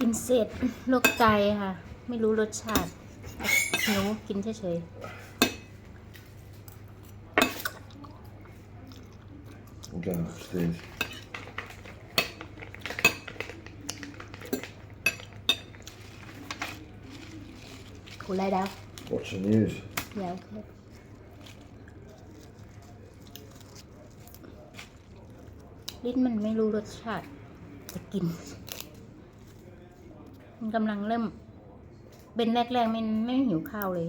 กินเสร็จโรคไตค่ะ ไม่รู้รสชาติหิวกินเฉย I'm going upstairs. ๆกูไล่ดาว Watch the news. อย่าโอเคลิ้นมันไม่รู้รสชาติจะกิน มันกำลังเริ่ม เป็นแรกๆไม่ไม่หิวข้าวเลย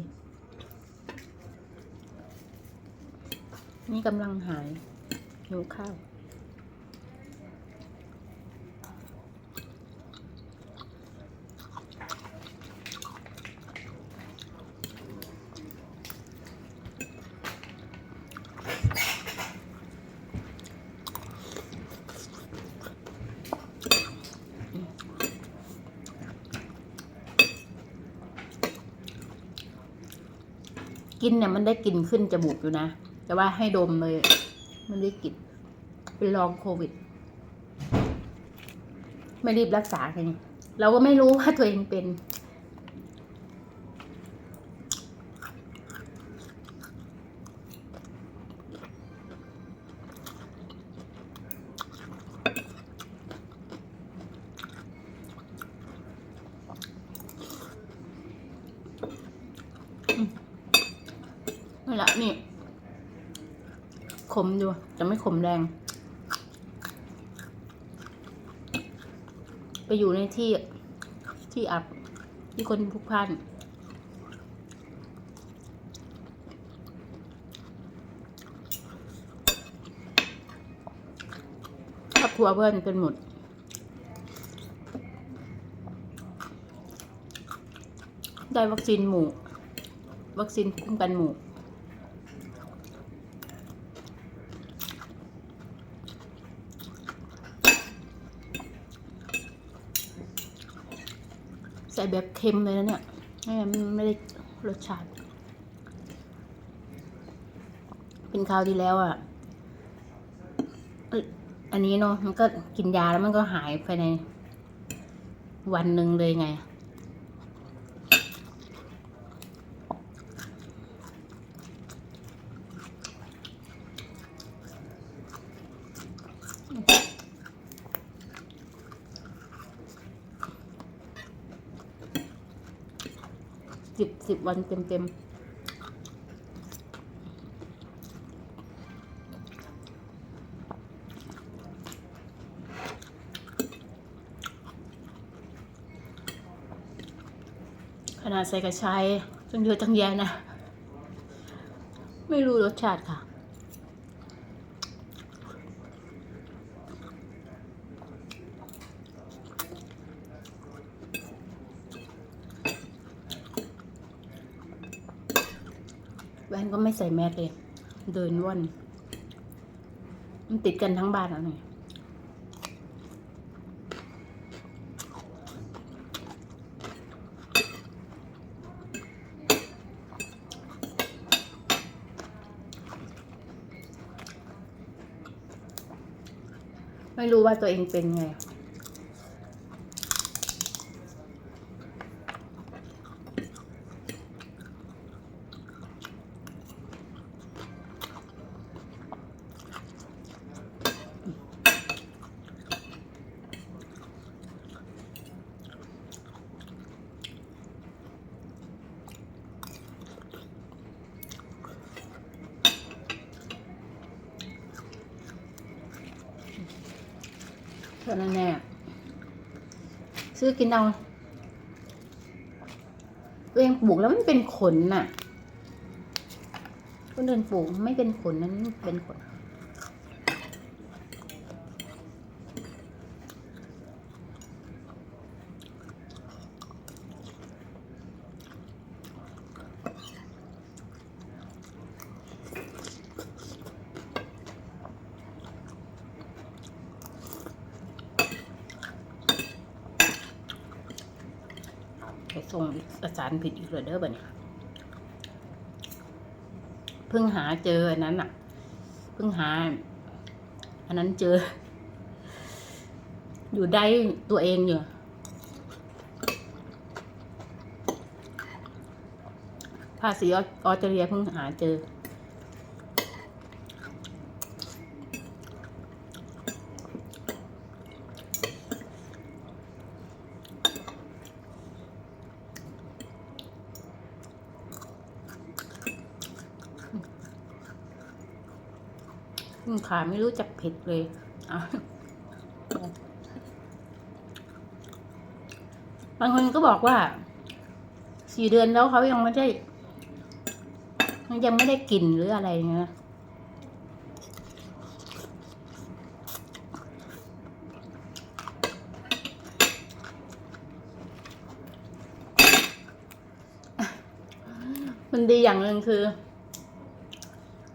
นี่กำลังหายหิวข้าว กินเนี่ยมันได้กลิ่นขึ้นจมูกอยู่นะ แต่ว่าให้ดมเลย มันได้กลิ่นเป็นลองโควิด ไม่รีบรักษากันเราก็ไม่รู้ว่าตัวเองเป็น นี่ละนี่ ขมอยู่จะไม่ขมแรง ไปอยู่ในที่ที่อับที่คนพลุกพล่านครอบครัวเพื่อนเป็นหมดได้วัคซีนหมู่ วัคซีนคุ้มกันหมู่ ใส่แบบเค็มเลยนะเนี่ยไม่ไม่ได้รสชาติ เป็นคราวที่แล้วอะอันนี้เนาะมันก็กินยาแล้วมันก็หายภายในวันหนึ่งเลยไง สิบวันเต็มเต็มขนาดใส่กระชายตั้งเยอะตั้งแยะนะ ไม่รู้รสชาติค่ะ แว่นก็ไม่ใส่แมสเลย เดินว่อนมันติดกันทั้งบ้านแล้วนี่ไม่รู้ว่าตัวเองเป็นไง เท่านั้นแน่ซื้อกินเอาตัวเองปลูกแล้วมันเป็นขนน่ะคนอื่นปลูกไม่เป็นขนนั้นเป็นขน แค่ส่งเอกสารผิดอีกเลยเด้อบ่เนี่ยเพิ่งหาเจออันนั้นอะ เพิ่งหา อันนั้นเจอ อยู่ได้ตัวเองอยู่ภาษีออสเตรเลียเพิ่งหาเจอ อืมขาไม่รู้จักเผ็ดเลยบางคนก็บอกว่าสี่เดือนแล้วเขายังไม่ได้ยังไม่ได้กลิ่นหรืออะไรเงี้ยมันดีอย่างหนึ่งคือ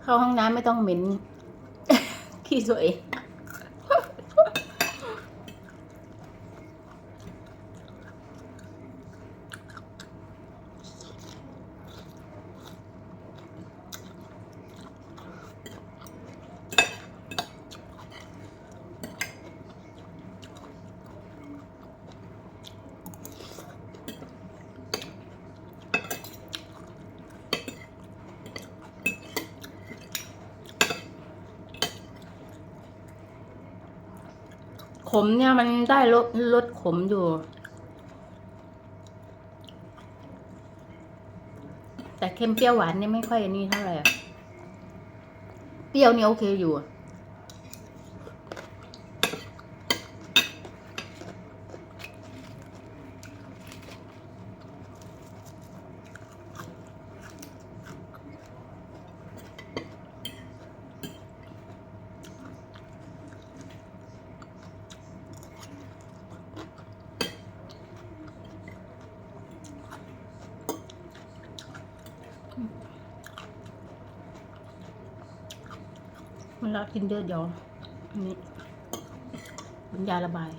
เข้าห้องน้ำไม่ต้องเหม็น ขี้ ขมเนี่ยมันได้ลดลดขมอยู่ แต่เค็มเปรี้ยวหวานเนี่ยไม่ค่อยอันนี้เท่าไหร่เปรี้ยวเนี่ยโอเคอยู่ มันละกินเยอะเดี๋ยวอันนี้เป็นยาระบาย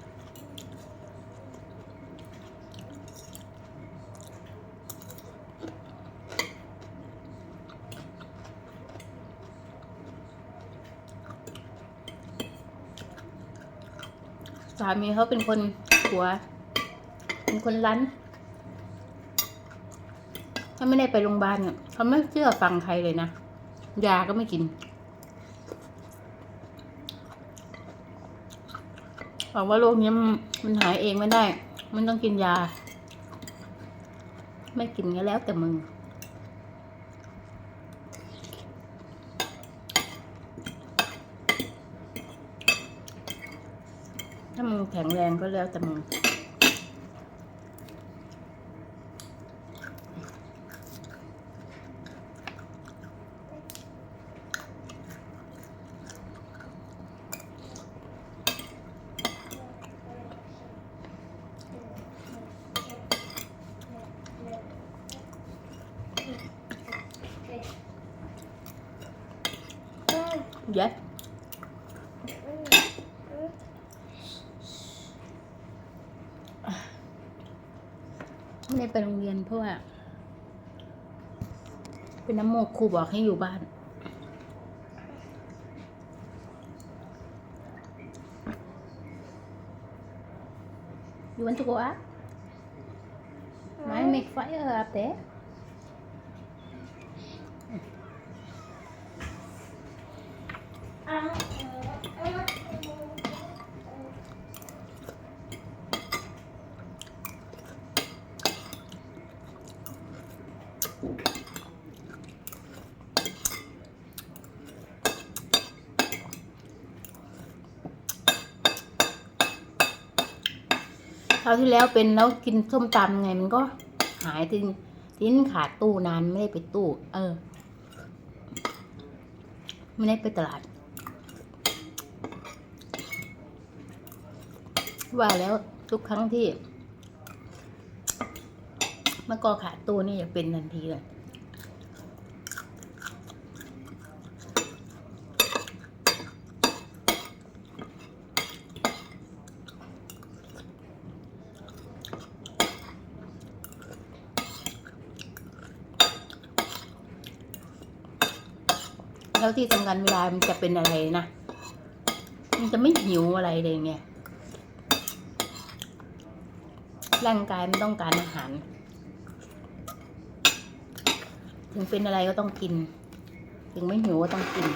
สามีเขาเป็นคนหัว เป็นคนรั้น ถ้าไม่ได้ไปโรงพยาบาลเนี่ยเขาไม่เชื่อฟังใครเลยนะ ยาก็ไม่กิน บอกว่าโรคนี้มันมันหายเองไม่ได้ มันต้องกินยา ไม่กินก็แล้วแต่มึงถ้ามึงแข็งแรงก็แล้วแต่มึง เย็ดไม่ได้ไปโรงเรียนเพราะว่า เป็นน้ำโมกครูบอกให้อยู่บ้าน You want to go up? Might make fire up there. ราวที่แล้วเป็นแล้วกินส้มตำไงมันก็หายทิ้งทิ้นขาดตู้นานไม่ได้ไปตู้ เออ ไม่ได้ไปตลาด ว่าแล้วทุกครั้งที่มะกอขาดตู้นี่อยากเป็นทันทีเลย แล้วที่สำงานเวลามันจะเป็นอะไรนะ มันจะไม่หิวอะไรเลยไงร่างกายมันต้องการอาหาร ถึงเป็นอะไรก็ต้องกิน ถึงไม่หิวก็ต้องกิน